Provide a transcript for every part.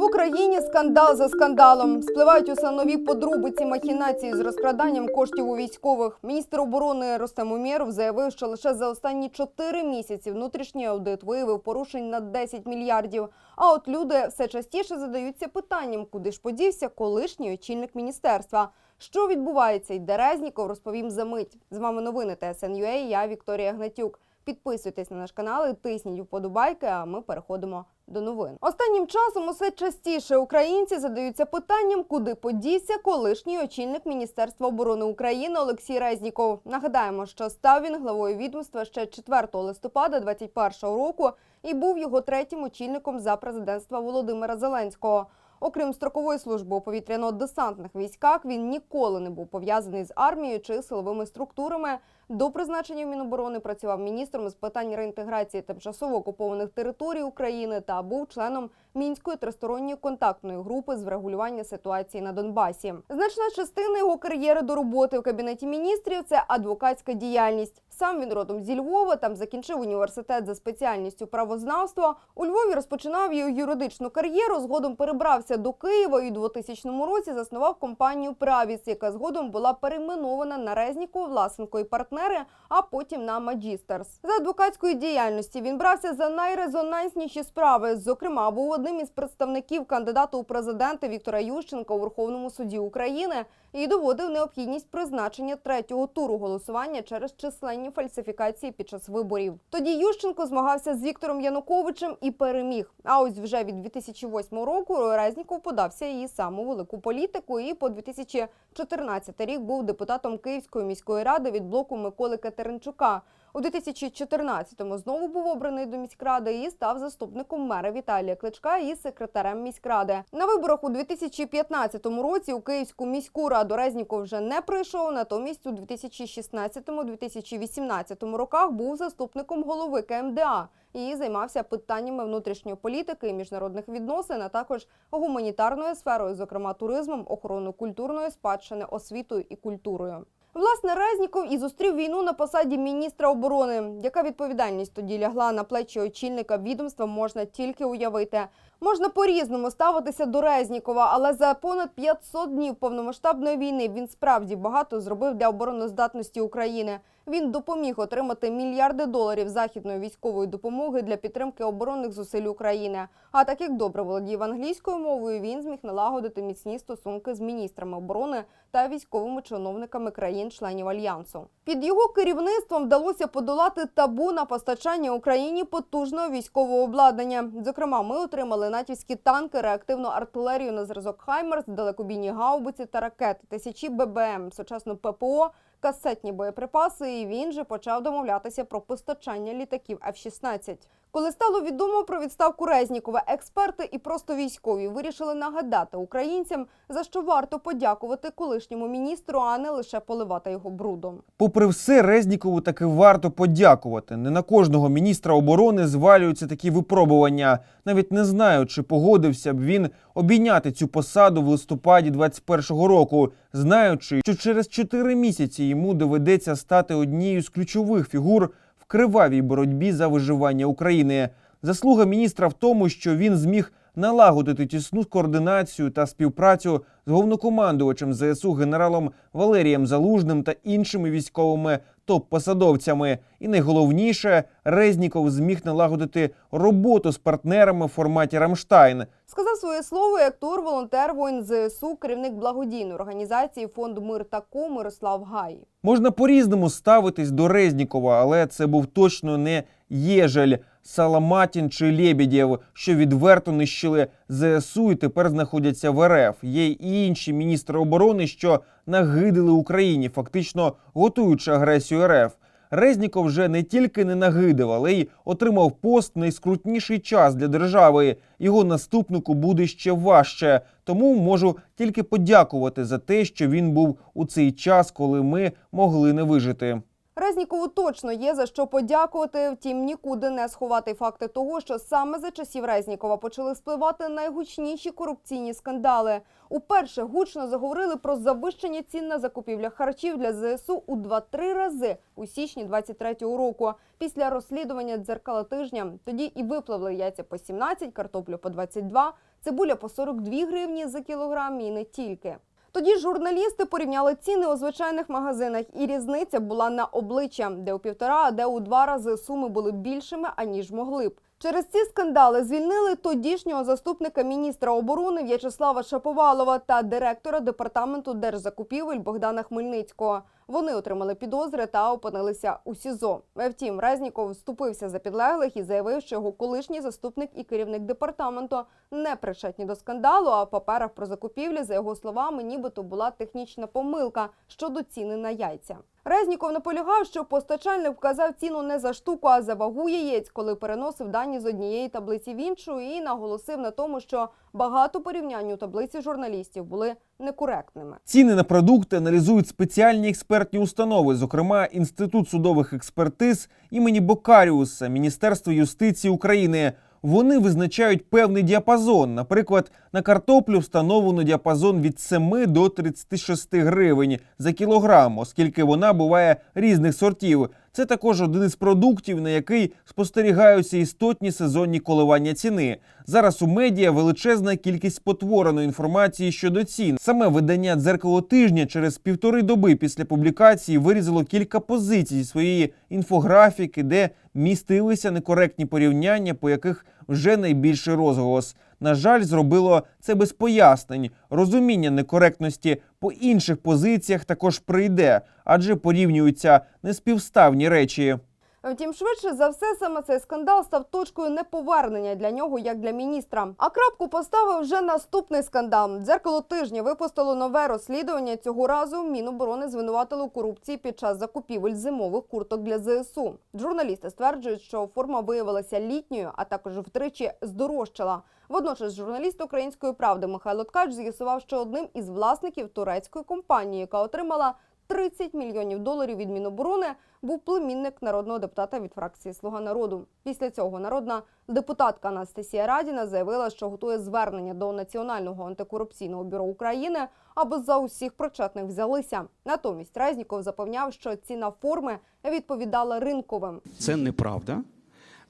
В Україні скандал за скандалом. Спливають усе нові подробиці махінації з розкраданням коштів у військових. Міністр оборони Ростем Умєров заявив, що лише за останні чотири місяці внутрішній аудит виявив порушень на 10 мільярдів. А от люди все частіше задаються питанням, куди ж подівся колишній очільник міністерства. Що відбувається, йде Резніков, розповім за мить. З вами новини ТСНЮА, я Вікторія Гнатюк. Підписуйтесь на наш канал і тисніть вподобайки, а ми переходимо до новин. Останнім часом усе частіше українці задаються питанням, куди подівся колишній очільник Міністерства оборони України Олексій Резніков. Нагадаємо, що став він главою відомства ще 4 листопада 2021 року і був його третім очільником за президентства Володимира Зеленського. Окрім строкової служби у повітряно-десантних військах, він ніколи не був пов'язаний з армією чи силовими структурами. До призначення в Міноборони працював міністром з питань реінтеграції тимчасово окупованих територій України та був членом мінської тристоронньої контактної групи з врегулювання ситуації на Донбасі. Значна частина його кар'єри до роботи в кабінеті міністрів це адвокатська діяльність. Сам він родом зі Львова, там закінчив університет за спеціальністю правознавства. У Львові розпочинав її юридичну кар'єру. Згодом перебрався до Києва і у 2000 році заснував компанію Правіс, яка згодом була перейменована на Резнікова, Власенко і партнери, а потім на Маджістерс. За адвокатської діяльності він брався за найрезонансніші справи. Зокрема, був одним із представників кандидата у президенти Віктора Ющенка у Верховному суді України і доводив необхідність призначення третього туру голосування через численні фальсифікації під час виборів. Тоді Ющенко змагався з Віктором Януковичем і переміг. А ось вже від 2008 року Резніков подався її саму велику політику. І по 2014 рік був депутатом Київської міської ради від блоку Миколи Катеринчука. У 2014-му знову був обраний до міськради і став заступником мера Віталія Кличка і секретарем міськради. На виборах у 2015 році у Київську міську раду Резніков вже не прийшов. Натомість у 2016-2018 роках був заступником голови КМДА і займався питаннями внутрішньої політики і міжнародних відносин, а також гуманітарною сферою, зокрема туризмом, охороною культурної спадщини, освітою і культурою. Власне, Резніков і зустрів війну на посаді міністра оборони. Яка відповідальність тоді лягла на плечі очільника відомства, можна тільки уявити. Можна по-різному ставитися до Резнікова, але за понад 500 днів повномасштабної війни він справді багато зробив для обороноздатності України. Він допоміг отримати мільярди доларів західної військової допомоги для підтримки оборонних зусиль України. А так як добре володів англійською мовою, він зміг налагодити міцні стосунки з міністрами оборони та військовими чиновниками країн-членів альянсу. Під його керівництвом вдалося подолати табу на постачання Україні потужного військового обладнання. Зокрема, ми отримали натівські танки, реактивну артилерію на зразок Хаймерс, далекобійні гаубиці та ракети, тисячі ББМ, сучасну ППО, касетні боєприпаси. І він же почав домовлятися про постачання літаків F-16. Коли стало відомо про відставку Резнікова, експерти і просто військові вирішили нагадати українцям, за що варто подякувати колишньому міністру, а не лише поливати його брудом. Попри все, Резнікову таки варто подякувати. Не на кожного міністра оборони звалюються такі випробування. Навіть не знаю, чи погодився б він обійняти цю посаду в листопаді 21-го року, знаючи, що через 4 місяці йому доведеться стати однією з ключових фігур кривавій боротьбі за виживання України. Заслуга міністра в тому, що він зміг налагодити тісну координацію та співпрацю з головнокомандувачем ЗСУ генералом Валерієм Залужним та іншими військовими топ-посадовцями. І найголовніше, Резніков зміг налагодити роботу з партнерами в форматі Рамштайн. Сказав своє слово і актор, волонтер воїн ЗСУ, керівник благодійної організації фонду Мир та Ко Мирослав Гай. Можна по-різному ставитись до Резнікова, але це був точно не Єжель, Саламатін чи Лєбєдєв, що відверто нищили ЗСУ і тепер знаходяться в РФ. Є й інші міністри оборони, що нагидили Україні, фактично готуючи агресію РФ. Резніков вже не тільки не нагидив, але й отримав пост найскрутніший час для держави. Його наступнику буде ще важче. Тому можу тільки подякувати за те, що він був у цей час, коли ми могли не вижити. Резнікову точно є за що подякувати. Втім, нікуди не сховати факти того, що саме за часів Резнікова почали спливати найгучніші корупційні скандали. Уперше гучно заговорили про завищення цін на закупівлях харчів для ЗСУ у 2-3 рази у січні 23-го року. Після розслідування дзеркала тижня тоді і випливли яйця по 17, картоплю по 22, цибуля по 42 гривні за кілограм і не тільки. Тоді журналісти порівняли ціни у звичайних магазинах, і різниця була на обличчя, де у півтора, а де у два рази суми були більшими, аніж могли б. Через ці скандали звільнили тодішнього заступника міністра оборони В'ячеслава Шаповалова та директора департаменту держзакупівель Богдана Хмельницького. Вони отримали підозри та опинилися у СІЗО. Втім, Резніков вступився за підлеглих і заявив, що його колишній заступник і керівник департаменту не причетні до скандалу. А в паперах про закупівлі, за його словами, нібито була технічна помилка щодо ціни на яйця. Резніков наполягав, що постачальник вказав ціну не за штуку, а за вагу яєць, коли переносив дані з однієї таблиці в іншу, і наголосив на тому, що багато порівнянь у таблиці журналістів були некоректними. Ціни на продукти аналізують спеціальні експертні установи, зокрема Інститут судових експертиз імені Бокаріуса, Міністерство юстиції України. Вони визначають певний діапазон. Наприклад, на картоплю встановлено діапазон від 7 до 36 гривень за кілограм, оскільки вона буває різних сортів. Це також один із продуктів, на який спостерігаються істотні сезонні коливання ціни. Зараз у медіа величезна кількість спотвореної інформації щодо цін. Саме видання дзеркало тижня через півтори доби після публікації вирізало кілька позицій своєї інфографіки, де містилися некоректні порівняння, по яких вже найбільший розголос. На жаль, зробило це без пояснень. Розуміння некоректності по інших позиціях також прийде, адже порівнюються неспівставні речі. Втім, швидше за все, саме цей скандал став точкою неповернення для нього як для міністра. А крапку поставив вже наступний скандал. Дзеркало тижня випустило нове розслідування. Цього разу Міноборони звинуватили у корупції під час закупівель зимових курток для ЗСУ. Журналісти стверджують, що форма виявилася літньою, а також втричі здорожчала. Водночас журналіст української правди Михайло Ткач з'ясував, що одним із власників турецької компанії, яка отримала 30 мільйонів доларів від Міноборони, був племінник народного депутата від фракції Слуга народу. Після цього народна депутатка Анастасія Радіна заявила, що готує звернення до Національного антикорупційного бюро України, аби за усіх причетних взялися. Натомість Резніков запевняв, що ціна форми відповідала ринковим. Це неправда.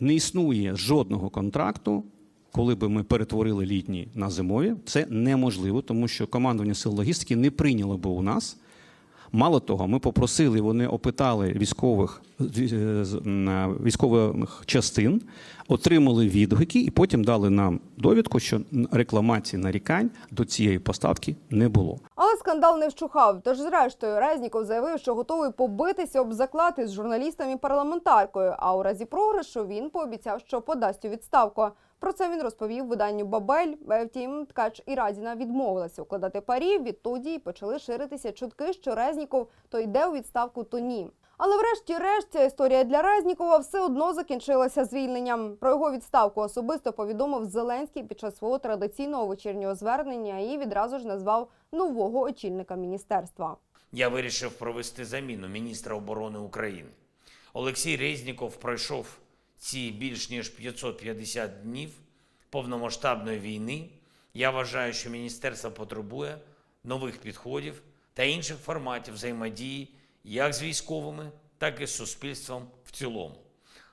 Не існує жодного контракту, коли би ми перетворили літні на зимові. Це неможливо, тому що командування сил логістики не прийняло би у нас. Мало того, ми попросили, вони опитали військових е, військових частин, отримали відгуки і потім дали нам довідку, що рекламації нарікань до цієї поставки не було. Але скандал не вщухав. Тож, зрештою, Резніков заявив, що готовий побитися об заклад із журналістом і парламентаркою. А у разі програшу він пообіцяв, що подасть у відставку. Про це він розповів виданню Бабель. Е, Втім, Ткач і Радіна відмовилася укладати парі. Відтоді почали ширитися чутки, що Резніков то йде у відставку, то ні. Але врешті-решт ця історія для Резнікова все одно закінчилася звільненням. Про його відставку особисто повідомив Зеленський під час свого традиційного вечірнього звернення і відразу ж назвав нового очільника міністерства. Я вирішив провести заміну міністра оборони України. Олексій Резніков пройшов ці більш ніж 550 днів повномасштабної війни. Я вважаю, що міністерство потребує нових підходів та інших форматів взаємодії як з військовими, так і з суспільством в цілому.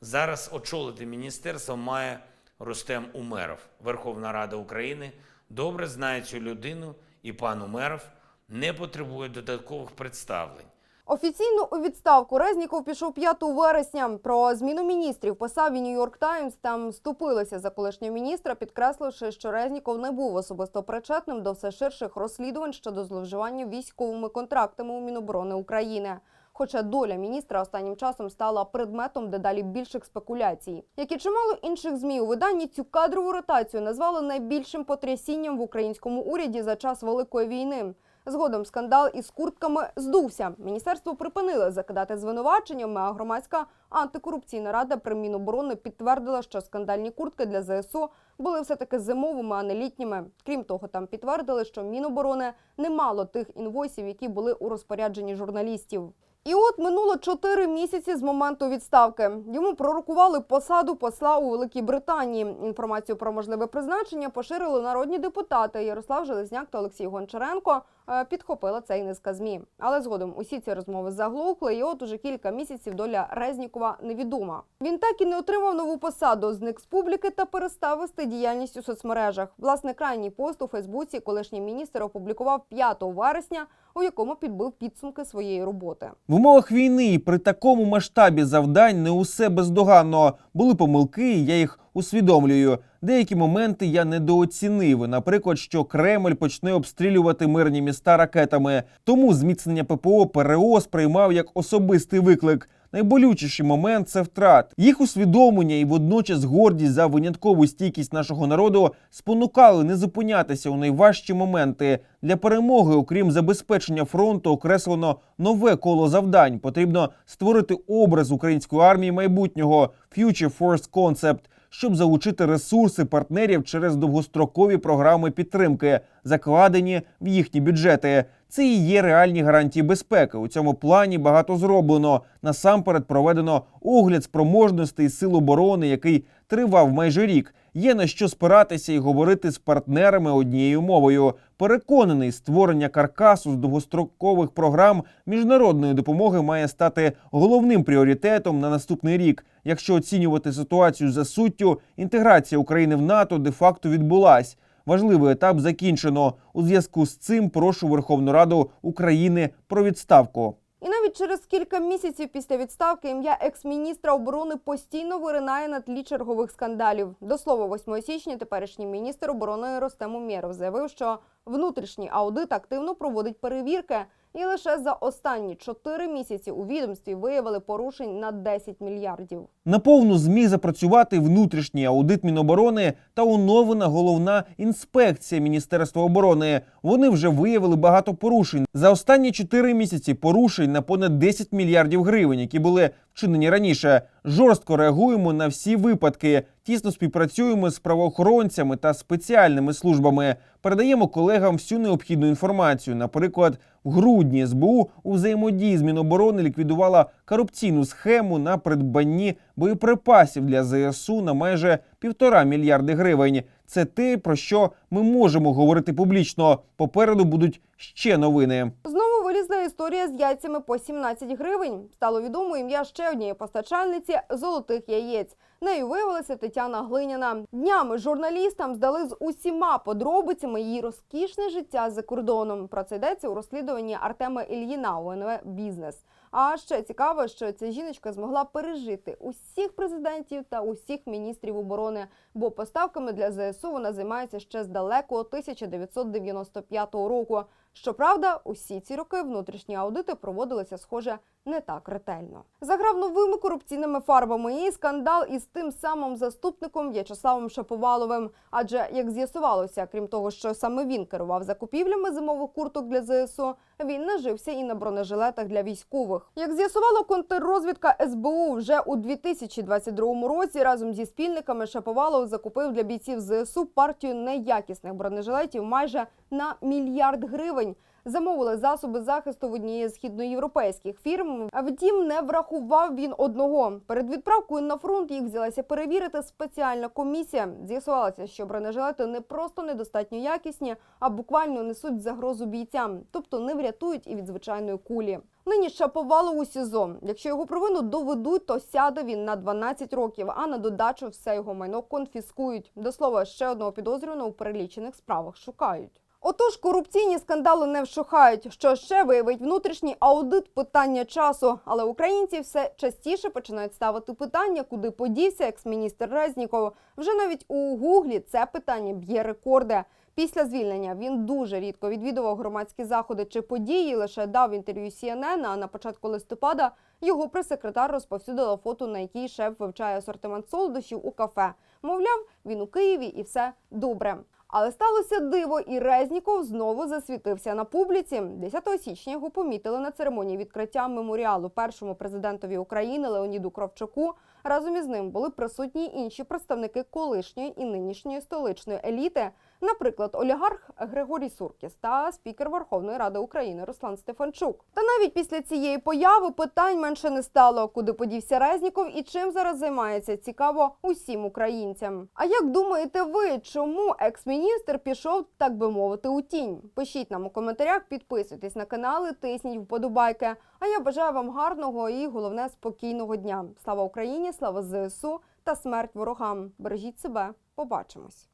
Зараз очолити міністерство має Рустем Умеров. Верховна Рада України добре знає цю людину, і пан Умеров не потребує додаткових представлень. Офіційно у відставку Резніков пішов 5 вересня. Про зміну міністрів писав і Нью-Йорк Таймс. Там вступилися за колишнього міністра, підкресливши, що Резніков не був особисто причетним до все ширших розслідувань щодо зловживання військовими контрактами у Міноборони України. Хоча доля міністра останнім часом стала предметом дедалі більших спекуляцій. Як і чимало інших змі у виданні цю кадрову ротацію назвали найбільшим потрясінням в українському уряді за час великої війни. Згодом скандал із куртками здувся. Міністерство припинило закидати звинуваченнями, а громадська антикорупційна рада при Міноборони підтвердила, що скандальні куртки для ЗСУ були все-таки зимовими, а не літніми. Крім того, там підтвердили, що Міноборони не мало тих інвойсів, які були у розпорядженні журналістів. І от минуло чотири місяці з моменту відставки. Йому пророкували посаду посла у Великій Британії. Інформацію про можливе призначення поширили народні депутати Ярослав Железняк та Олексій Гончаренко. Е, підхопила це і низка змі. Але згодом усі ці розмови заглухли, і от уже кілька місяців доля Резнікова невідома. Він так і не отримав нову посаду, зник з публіки та перестав вести діяльність у соцмережах. Власне, крайній пост у Фейсбуці колишній міністр опублікував 5 вересня, у якому підбив підсумки своєї роботи. В умовах війни і при такому масштабі завдань не усе бездоганно. Були помилки, я їх усвідомлюю. Деякі моменти я недооцінив. Наприклад, що Кремль почне обстрілювати мирні міста ракетами. Тому зміцнення ППО ПРО сприймав як особистий виклик. Найболючіший момент це втрат. Їх усвідомлення і водночас гордість за виняткову стійкість нашого народу спонукали не зупинятися у найважчі моменти. Для перемоги, окрім забезпечення фронту, окреслено нове коло завдань. Потрібно створити образ української армії майбутнього Future Force Concept, щоб залучити ресурси партнерів через довгострокові програми підтримки, закладені в їхні бюджети. Це і є реальні гарантії безпеки. У цьому плані багато зроблено. Насамперед проведено огляд спроможностей сил оборони, який тривав майже рік. Є на що спиратися і говорити з партнерами однією мовою. Переконаний, створення каркасу з довгострокових програм міжнародної допомоги має стати головним пріоритетом на наступний рік. Якщо оцінювати ситуацію за суттю, інтеграція України в НАТО де-факто відбулась. Важливий етап закінчено. У зв'язку з цим прошу Верховну Раду України про відставку. І навіть через кілька місяців після відставки ім'я екс-міністра оборони постійно виринає на тлі чергових скандалів. До слова, 8 січня теперішній міністр оборони Ростем Умєров заявив, що внутрішній аудит активно проводить перевірки, і лише за останні 4 місяці у відомстві виявили порушень на 10 мільярдів. На повну зміг запрацювати внутрішній аудит Міноборони та оновлена головна інспекція Міністерства оборони. Вони вже виявили багато порушень. За останні 4 місяці порушень на понад 10 мільярдів гривень, які були вчинені раніше. Жорстко реагуємо на всі випадки. Тісно співпрацюємо з правоохоронцями та спеціальними службами. Передаємо колегам всю необхідну інформацію. Наприклад, грудні СБУ у взаємодії з Міноборони ліквідувала корупційну схему на придбанні боєприпасів для ЗСУ на майже півтора мільярди гривень. Це те, про що ми можемо говорити публічно. Попереду будуть ще новини. Знову вилізла історія з яйцями по 17 гривень. Стало відомо ім'я ще однієї постачальниці золотих яєць. Нею виявилася Тетяна Глиняна. Днями журналістам здали з усіма подробицями її розкішне життя за кордоном. Про це йдеться у розслідуванні Артема Ільїна УНВ Бізнес. А ще цікаво, що ця жіночка змогла пережити усіх президентів та усіх міністрів оборони, бо поставками для ЗСУ вона займається ще з далекого 1995 року. Щоправда, усі ці роки внутрішні аудити проводилися, схоже, не так ретельно. Заграв новими корупційними фарбами і скандал із тим самим заступником В'ячеславом Шаповаловим. Адже, як з'ясувалося, крім того, що саме він керував закупівлями зимових курток для ЗСУ, він нажився і на бронежилетах для військових. Як з'ясувало контррозвідка СБУ, вже у 2022 році разом зі спільниками Шаповалов закупив для бійців ЗСУ партію неякісних бронежилетів майже на мільярд гривень. Замовили засоби захисту в однієї з східноєвропейських фірм. Втім, не врахував він одного. Перед відправкою на фронт їх взялася перевірити спеціальна комісія. З'ясувалося, що бронежилети не просто недостатньо якісні, а буквально несуть загрозу бійцям, тобто не врятують і від звичайної кулі. Нині Шаповало у СІЗО. Якщо його провину доведуть, то сяде він на 12 років, а на додачу все його майно конфіскують. До слова, ще одного підозрюваного у перелічених справах шукають. Отож, корупційні скандали не вщухають. Що ще виявить внутрішній аудит питання часу. Але українці все частіше починають ставити питання, куди подівся екс-міністр Резніков. Вже навіть у гуглі це питання б'є рекорди. Після звільнення він дуже рідко відвідував громадські заходи чи події. Лише дав інтерв'ю CNN, А на початку листопада його прес-секретар розповсюдила фото, на якій шеф вивчає асортимент солодощів у кафе. Мовляв, він у Києві і все добре. Але сталося диво, і Резніков знову засвітився на публіці. 10 січня його помітили на церемонії відкриття меморіалу першому президентові України Леоніду Кравчуку. Разом із ним були присутні інші представники колишньої і нинішньої столичної еліти. Наприклад, олігарх Григорій Суркіс та спікер Верховної Ради України Руслан Стефанчук. Та навіть після цієї появи питань менше не стало. Куди подівся Резніков і чим зараз займається? Цікаво усім українцям. А як думаєте ви, чому екс-міністр пішов, так би мовити, у тінь? Пишіть нам у коментарях, підписуйтесь на канали, тисніть вподобайки. А я бажаю вам гарного і головне спокійного дня. Слава Україні, слава ЗСУ та смерть ворогам. Бережіть себе. Побачимось.